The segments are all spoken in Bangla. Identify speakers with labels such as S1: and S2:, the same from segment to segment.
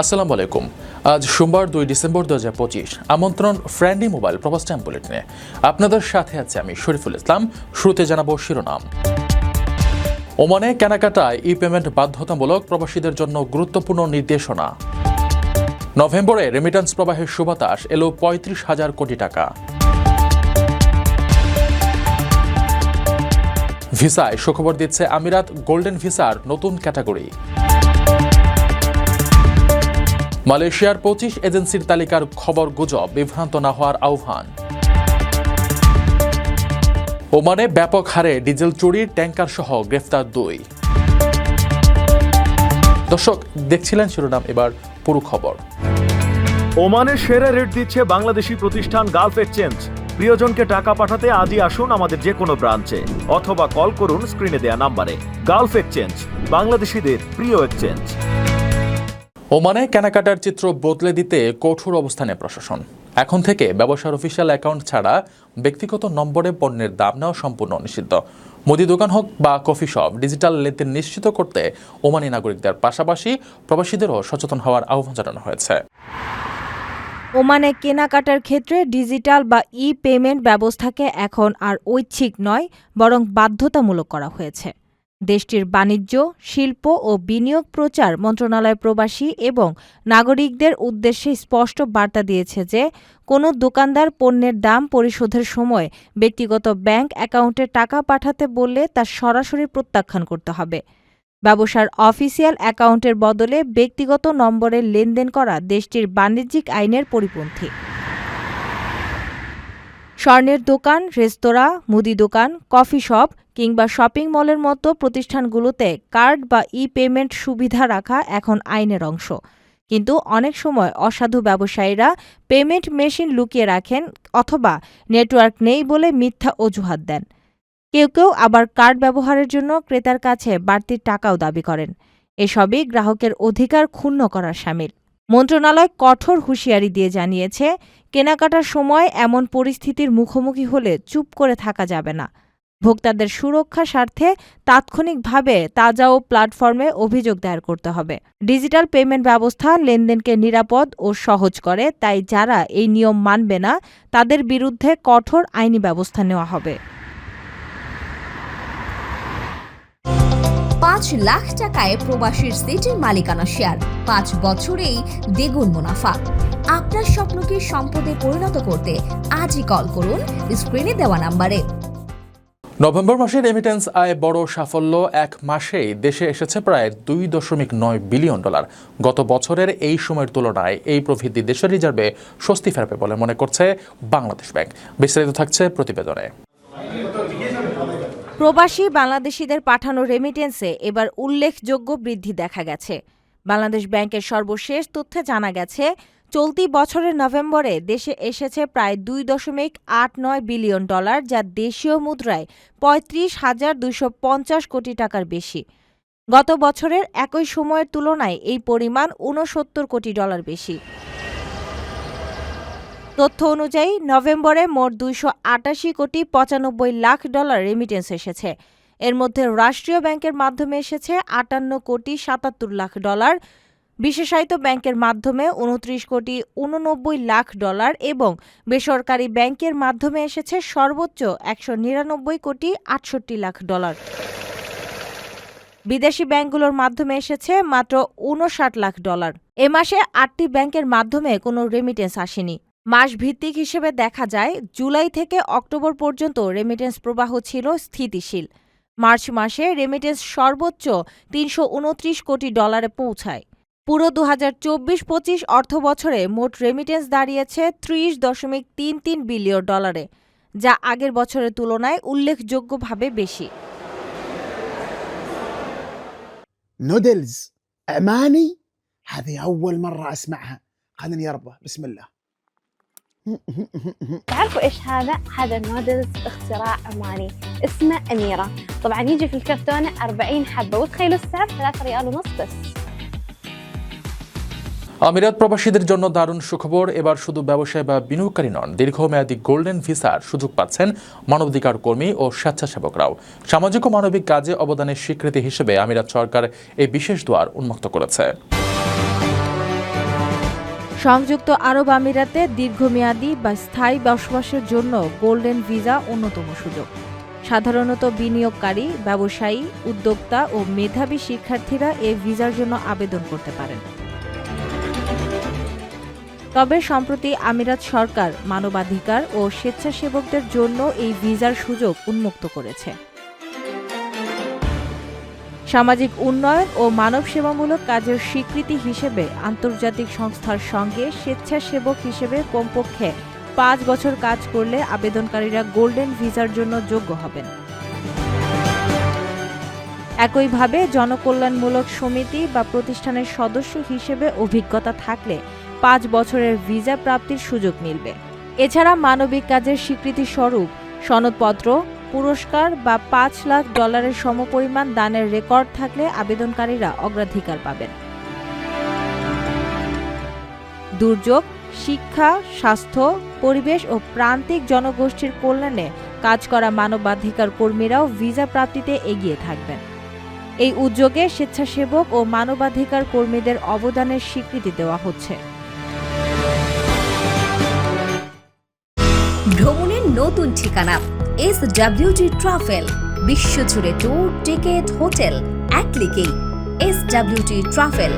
S1: আসসালামু আলাইকুম। আজ সোমবার দুই ডিসেম্বর দু হাজার পঁচিশ, আমন্ত্রণ ফ্রেন্ডলি মোবাইল প্রবাস টাইম বুলেটিনে আপনাদের সাথে আছে আমি শরীফুল ইসলাম, শুরুতে জানাব শিরোনাম। ওমানে কেনাকাটায় ই পেমেন্ট বাধ্যতামূলক প্রবাসীদের জন্য গুরুত্বপূর্ণ নির্দেশনা। নভেম্বরে রেমিটেন্স প্রবাহের সুবাতাস এলো পঁয়ত্রিশ হাজার কোটি টাকা। ভিসায় সুখবর দিচ্ছে আমিরাত গোল্ডেন ভিসার নতুন ক্যাটাগরি। মালয়েশিয়ার পঁচিশ এজেন্সির তালিকার খবর গুজব, বিভ্রান্ত না হওয়ার আহ্বান। ওমানে ব্যাপক হারে ডিজেল চুরির ট্যাঙ্কার সহ গ্রেফতার দুই। দর্শক, দেখছিলেন শিরোনাম, এবার পুরো খবর।
S2: ওমানে সেরা রেট দিচ্ছে বাংলাদেশি প্রতিষ্ঠান গালফ এক্সচেঞ্জ। প্রিয়জনকে টাকা পাঠাতে আজই আসুন আমাদের যে কোনো ব্রাঞ্চে, অথবা কল করুন স্ক্রিনে দেয়া নাম্বারে। গালফ এক্সচেঞ্জ, বাংলাদেশিদের প্রিয় এক্সচেঞ্জ।
S1: ওমানে কেনাকাটার চিত্র বদলে দিতে কঠোর অবস্থানে প্রশাসন। এখন থেকে ব্যবসার অফিসিয়াল অ্যাকাউন্ট ছাড়া ব্যক্তিগত নম্বরে পণ্যের দাম নেওয়া সম্পূর্ণ নিষিদ্ধ মুদি দোকান হোক বা কফি শপ, ডিজিটাল লেনদেন নিশ্চিত করতে ওমানি নাগরিকদের পাশাপাশি প্রবাসীদেরও সচেতন হওয়ার আহ্বান জানানো হয়েছে।
S3: ওমানে কেনাকাটার ক্ষেত্রে ডিজিটাল বা ই পেমেন্ট ব্যবস্থাকে এখন আর ঐচ্ছিক নয়, বরং বাধ্যতামূলক করা হয়েছে। দেশটির বাণিজ্য, শিল্প ও বিনিয়োগ প্রচার মন্ত্রণালয় প্রবাসী এবং নাগরিকদের উদ্দেশ্যে স্পষ্ট বার্তা দিয়েছে যে, কোনো দোকানদার পণ্যের দাম পরিশোধের সময় ব্যক্তিগত ব্যাংক অ্যাকাউন্টে টাকা পাঠাতে বললে তা সরাসরি প্রত্যাখ্যান করতে হবে। ব্যবসার অফিসিয়াল অ্যাকাউন্টের বদলে ব্যক্তিগত নম্বরে লেনদেন করা দেশটির বাণিজ্যিক আইনের পরিপন্থী। স্বর্ণের দোকান, রেস্তোরাঁ, মুদি দোকান, কফি শপ কিংবা শপিং মলের মতো প্রতিষ্ঠানগুলোতে কার্ড বা ই পেমেন্ট সুবিধা রাখা এখন আইনের অংশ। কিন্তু অনেক সময় অসাধু ব্যবসায়ীরা পেমেন্ট মেশিন লুকিয়ে রাখেন অথবা নেটওয়ার্ক নেই বলে মিথ্যা অজুহাত দেন। কেউ কেউ আবার কার্ড ব্যবহারের জন্য ক্রেতার কাছে বাড়তি টাকাও দাবি করেন। এসবই গ্রাহকের অধিকার ক্ষুণ্ণ করার সামিল। মন্ত্রণালয় কঠোর হুঁশিয়ারি দিয়ে জানিয়েছে কেনাকাটার সময় এমন পরিস্থিতির মুখোমুখি হলে চুপ করে থাকা যাবে না। ভোক্তাদের সুরক্ষা স্বার্থে তাৎক্ষণিকভাবে তাজা ও প্ল্যাটফর্মে অভিযোগ দায়ের করতে হবে। ডিজিটাল পেমেন্ট ব্যবস্থা লেনদেনকে নিরাপদ ও সহজ করে, তাই যারা এই নিয়ম মানবে না, তাদের বিরুদ্ধে কঠোর আইনি ব্যবস্থা নেওয়া হবে।
S4: পাঁচ লাখ টাকায় প্রবাসীর সিটির মালিকানা শেয়ার। পাঁচ বছরেই দ্বিগুণ মুনাফা। আপনার স্বপ্নকে সম্পদে পরিণত করতে আজই কল করুন স্ক্রিনে দেওয়া নাম্বারে।
S1: নভেম্বর মাসে রেমিটেন্স আয় বড় সাফল্য। এক মাসেই দেশে এসেছে প্রায় দুই দশমিক নয় বিলিয়ন ডলার। গত বছরের এই সময়ের তুলনায় এই প্রবৃদ্ধি দেশের রিজার্ভে স্বস্তি ফেরাবে বলে মনে করছে বাংলাদেশ ব্যাংক। বিস্তারিত থাকছে প্রতিবেদনে।
S3: প্রবাসী বাংলাদেশিদের পাঠানো রেমিটেন্সে এবার উল্লেখযোগ্য বৃদ্ধি দেখা গেছে। বাংলাদেশ ব্যাংকের সর্বশেষ তথ্যে জানা গেছে, চলতি বছরের নভেম্বরে দেশে এসেছে প্রায় দুই দশমিক আট নয় বিলিয়ন ডলার, যা দেশীয় মুদ্রায় পঁয়ত্রিশ হাজার দুইশো পঞ্চাশ কোটি টাকার বেশি। গত বছরের একই সময়ের তুলনায় এই পরিমাণ ঊনসত্তর কোটি ডলার বেশি। তথ্য অনুযায়ী, নভেম্বরে মোট দুইশো আটাশি কোটি পঁচানব্বই লাখ ডলার রেমিটেন্স এসেছে। এর মধ্যে রাষ্ট্রীয় ব্যাংকের মাধ্যমে এসেছে আটান্ন কোটি সাতাত্তর লাখ ডলার, বিশেষায়িত ব্যাংকের মাধ্যমে উনত্রিশ কোটি উননব্বই লাখ ডলার এবং বেসরকারি ব্যাংকের মাধ্যমে এসেছে সর্বোচ্চ একশো নিরানব্বই কোটি আটষট্টি লাখ ডলার। বিদেশি ব্যাংকগুলোর মাধ্যমে এসেছে মাত্র উনষাট লাখ ডলার। এ মাসে আটটি ব্যাংকের মাধ্যমে কোনো রেমিটেন্স আসেনি। মাস ভিত্তিক হিসেবে দেখা যায় জুলাই থেকে অক্টোবর পর্যন্ত রেমিটেন্স প্রবাহ ছিল স্থিতিশীল মার্চ মাসে রেমিটেন্স সর্বোচ্চ তিনশো উনত্রিশ কোটি ডলারে পৌঁছায় পুরো দু হাজার চব্বিশ পঁচিশ অর্থ বছরে মোট রেমিটেন্স দাঁড়িয়েছে ত্রিশ দশমিক তিন তিন বিলিয়ন ডলারে যা আগের বছরের তুলনায় উল্লেখযোগ্যভাবে বেশি
S5: نودلز عماني هذه أول مرة أسمعها خليني يربى بسم الله
S6: تعرفوا ايش هذا؟ هذا النودلز اختراع عماني اسمه اميره، طبعا يجي في الكرتونه 40 حبه وتخيلوا السعر 3 ريال ونص بس.
S1: আমিরাত প্রবাসীদের জন্য দারুণ সুখবর এবার শুধু ব্যবসায় বা বিনিয়োগকারী নন দীর্ঘমেয়াদী গোল্ডেন ভিসার সুযোগ পাচ্ছেন মানবাধিকার কর্মী ও স্বেচ্ছাসেবকরাও সামাজিক ও মানবিক কাজে অবদানের স্বীকৃতি হিসেবে আমিরাত সরকার এই বিশেষ দুয়ার উন্মুক্ত করেছে
S3: সংযুক্ত আরব আমিরাতে দীর্ঘমেয়াদী বা স্থায়ী বসবাসের জন্য গোল্ডেন ভিসা অন্যতম সুযোগ। সাধারণত বিনিয়োগকারী, ব্যবসায়ী, উদ্যোক্তা ও মেধাবী শিক্ষার্থীরা এই ভিসার জন্য আবেদন করতে পারেন। তবে সম্প্রতি আমিরাত সরকার মানবাধিকার ও স্বেচ্ছাসেবকদের জন্য এই ভিসার সুযোগ উন্মুক্ত করেছে। সামাজিক উন্নয়ন ও মানব সেবামূলক কাজের স্বীকৃতি হিসেবে আন্তর্জাতিক সংস্থার সঙ্গে স্বেচ্ছাসেবক হিসেবে কমপক্ষে পাঁচ বছর কাজ করলে আবেদনকারীরা গোল্ডেন ভিসার জন্য যোগ্য হবেন। একইভাবে জনকল্যাণমূলক সমিতি বা প্রতিষ্ঠানের সদস্য হিসেবে অভিজ্ঞতা থাকলে পাঁচ বছরের ভিসা প্রাপ্তির সুযোগ মিলবে। এছাড়া মানবিক কাজের স্বীকৃতি স্বরূপ সনদপত্র পুরস্কার বা পাঁচ লাখ ডলারের সমপরিমাণ দানের রেকর্ড থাকলে আবেদনকারীরা অগ্রাধিকার পাবেন। দুর্যোগ, শিক্ষা, স্বাস্থ্য, পরিবেশ ও প্রান্তিক জনগোষ্ঠীর কল্যাণে কাজ করা মানবাধিকার কর্মীরাও ভিসা প্রাপ্তিতে এগিয়ে থাকবেন। এই উদ্যোগে স্বেচ্ছাসেবক ও মানবাধিকার কর্মীদের অবদানের স্বীকৃতি দেওয়া হচ্ছে।
S4: ভ্রমণের নতুন ঠিকানা এস ডাব্লিউটি ট্রাভেল বিশ্বজুড়ে ট্যুর টিকেট হোটেল এক ক্লিকেই এস ডাব্লিউটি ট্রাভেল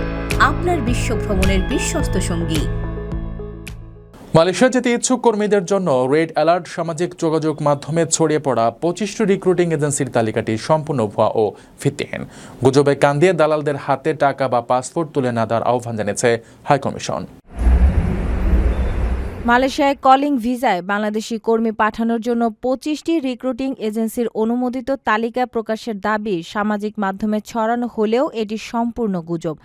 S4: আপনার বিশ্ব ভ্রমণের বিশ্বস্ত সঙ্গী।
S1: মালয়েশিয়া যেতে ইচ্ছুক কর্মীদের জন্য রেড অ্যালার্ট, সামাজিক যোগাযোগ মাধ্যমে ছড়িয়ে পড়া পঁচিশটি রিক্রুটিং এজেন্সির তালিকাটি সম্পূর্ণ ভুয়া ও ভিত্তিহীন। গুজবে কান দিয়ে দালালদের হাতে টাকা বা পাসপোর্ট তুলে না দেওয়ার আহ্বান জানিয়েছে হাইকমিশন।
S3: মালয়েশিয়ায় কলিং ভিসায় বাংলাদেশি কর্মী পাঠানোর জন্য পঁচিশটি রিক্রুটিং এজেন্সির অনুমোদিত তালিকা প্রকাশের দাবি সামাজিক মাধ্যমে ছড়ানো হলেও এটি সম্পূর্ণ গুজব।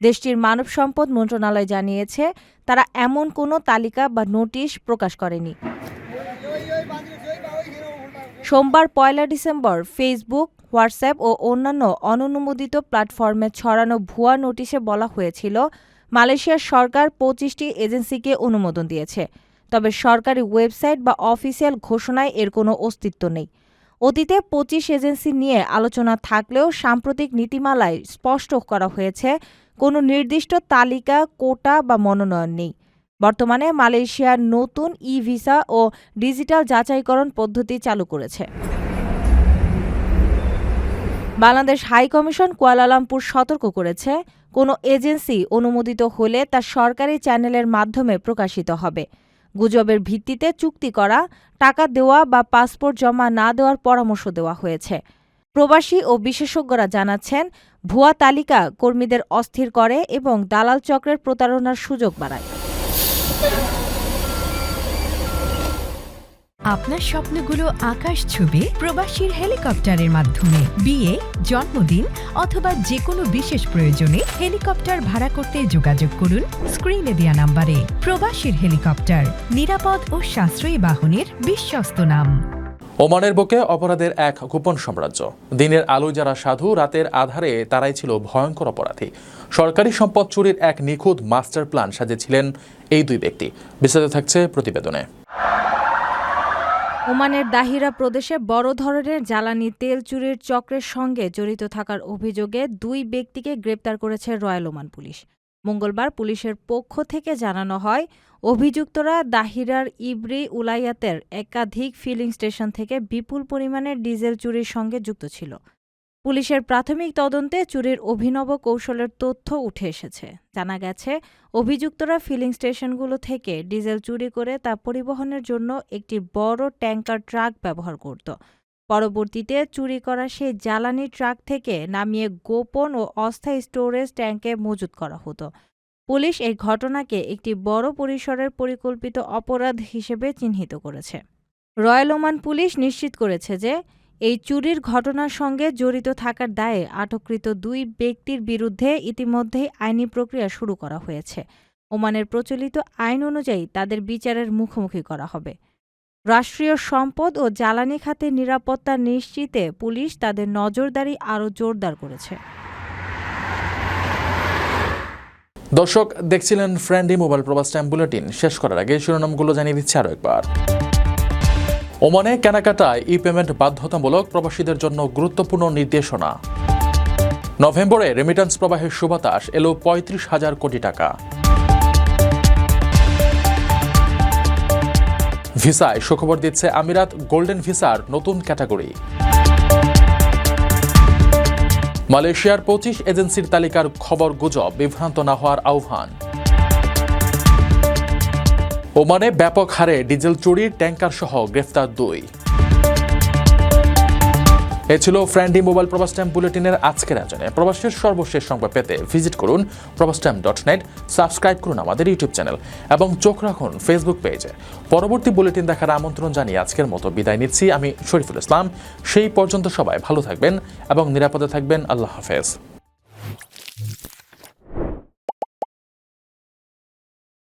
S3: দেশটির মানব সম্পদ মন্ত্রণালয় জানিয়েছে, তারা এমন কোনো তালিকা বা নোটিশ প্রকাশ করেনি। সোমবার পয়লা ডিসেম্বর ফেসবুক, হোয়াটসঅ্যাপ ও অন্যান্য অননুমোদিত প্ল্যাটফর্মে ছড়ানো ভুয়া নোটিশে বলা হয়েছিল মালয়েশিয়ার সরকার পঁচিশটি এজেন্সিকে অনুমোদন দিয়েছে। তবে সরকারি ওয়েবসাইট বা অফিসিয়াল ঘোষণায় এর কোনো অস্তিত্ব নেই। অতীতে পঁচিশ এজেন্সি নিয়ে আলোচনা থাকলেও সাম্প্রতিক নীতিমালায় স্পষ্ট করা হয়েছে, কোনো নির্দিষ্ট তালিকা, কোটা বা মনোনয়ন নেই। বর্তমানে মালয়েশিয়ার নতুন ই ভিসা ও ডিজিটাল যাচাইকরণ পদ্ধতি চালু করেছে। বাংলাদেশ হাই কমিশন কুয়ালালামপুর সতর্ক করেছে, কোনো এজেন্সি অনুমোদিত হলে তা সরকারি চ্যানেলের মাধ্যমে প্রকাশিত হবে। গুজবের ভিত্তিতে চুক্তি করা, টাকা দেওয়া বা পাসপোর্ট জমা না দেওয়ার পরামর্শ দেওয়া হয়েছে। প্রবাসী ও বিশেষজ্ঞরা জানাচ্ছেন, ভুয়া তালিকা কর্মীদের অস্থির করে এবং দালাল চক্রের প্রতারণার সুযোগ বাড়ায়।
S7: আপনার স্বপ্নগুলো আকাশ ছুবে প্রবাসীর হেলিকপ্টারের মাধ্যমে। বিয়ে, জন্মদিন অথবা যে কোনো বিশেষ প্রয়োজনে হেলিকপ্টার ভাড়া করতে যোগাযোগ করুন স্ক্রিনে দেওয়া নাম্বারে। প্রবাসীর হেলিকপ্টার, নিরাপদ ও সাশ্রয়ী বাহনের বিশ্বস্ত নাম।
S1: ওমানের বুকে অপরাধের এক গোপন সাম্রাজ্য। দিনের আলো যারা সাধু, রাতের আধারে তারাই ছিল ভয়ঙ্কর অপরাধী। সরকারি সম্পদ চুরির এক নিখুঁত মাস্টার প্ল্যান সাজেছিলেন এই দুই ব্যক্তি। বিস্তারিত থাকছে প্রতিবেদনে।
S3: ওমানের দাহিরা প্রদেশে বড় ধরনের জ্বালানি তেল চুরির চক্রের সঙ্গে জড়িত থাকার অভিযোগে দুই ব্যক্তিকে গ্রেপ্তার করেছে রয়্যাল ওমান পুলিশ। মঙ্গলবার পুলিশের পক্ষ থেকে জানানো হয়, অভিযুক্তরা দাহিরার ইবরি উলাইয়াতের একাধিক ফিলিং স্টেশন থেকে বিপুল পরিমাণে ডিজেল চুরির সঙ্গে যুক্ত ছিল। পুলিশের প্রাথমিক তদন্তে চুরির অভিনব কৌশলের তথ্য উঠে এসেছে। জানা গেছে, অভিযুক্তরা ফিলিং স্টেশনগুলো থেকে ডিজেল চুরি করে তা পরিবহনের জন্য একটি বড় ট্যাঙ্কার ট্রাক ব্যবহার করত। পরবর্তীতে চুরি করা সেই জ্বালানি ট্রাক থেকে নামিয়ে গোপন ও অস্থায়ী স্টোরেজ ট্যাঙ্কে মজুত করা হতো। পুলিশ এই ঘটনাকে একটি বড় পরিসরের পরিকল্পিত অপরাধ হিসেবে চিহ্নিত করেছে। রয়্যাল ওমান পুলিশ নিশ্চিত করেছে যে এই চুরির ঘটনার সঙ্গে জড়িত থাকার দায়ে আটককৃত দুই ব্যক্তির বিরুদ্ধে ইতিমধ্যেই আইনি প্রক্রিয়া শুরু করা হয়েছে। ওমানের প্রচলিত আইন অনুযায়ী তাদের বিচারের মুখোমুখি করা হবে। রাষ্ট্রীয় সম্পদ ও জ্বালানি খাতে নিরাপত্তা নিশ্চিতে পুলিশ তাদের নজরদারি আরও জোরদার করেছে।
S1: দর্শক, দেখছিলেন ফ্রেন্ডি মোবাইল প্রবাস টাইম বুলেটিন। শেষ করার আগে শিরোনামগুলো জানিয়ে দিচ্ছি আরও একবার। ওমানে কেনাকাটায় ই পেমেন্ট বাধ্যতামূলক প্রবাসীদের জন্য গুরুত্বপূর্ণ নির্দেশনা। নভেম্বরে রেমিটান্স প্রবাহের সুবাতাস এলো পঁয়ত্রিশ হাজার কোটি টাকা। ভিসায় সুখবর দিচ্ছে আমিরাত গোল্ডেন ভিসার নতুন ক্যাটাগরি। মালয়েশিয়ার পঁচিশ এজেন্সির তালিকার খবর গুজব, বিভ্রান্ত না হওয়ার আহ্বান। ওমানে ব্যাপক হারে ডিজেল চুরির ট্যাঙ্কার সহ গ্রেফতার দুই। এ ছিল ফ্রেন্ডি মোবাইল প্রবাস টাইম বুলেটিনের আজকের আয়োজনে। প্রবাসের সর্বশেষ সংবাদ পেতে ভিজিট করুন প্রবাস ডট নেট সাবস্ক্রাইব করুন আমাদের ইউটিউব চ্যানেল এবং চোখ রাখুন ফেসবুক পেজে পরবর্তী বুলেটিন দেখার আমন্ত্রণ জানিয়ে আজকের মতো বিদায় নিচ্ছি। আমি শরীফুল ইসলাম। সেই পর্যন্ত সবাই ভালো থাকবেন এবং নিরাপদে থাকবেন। আল্লাহ হাফেজ।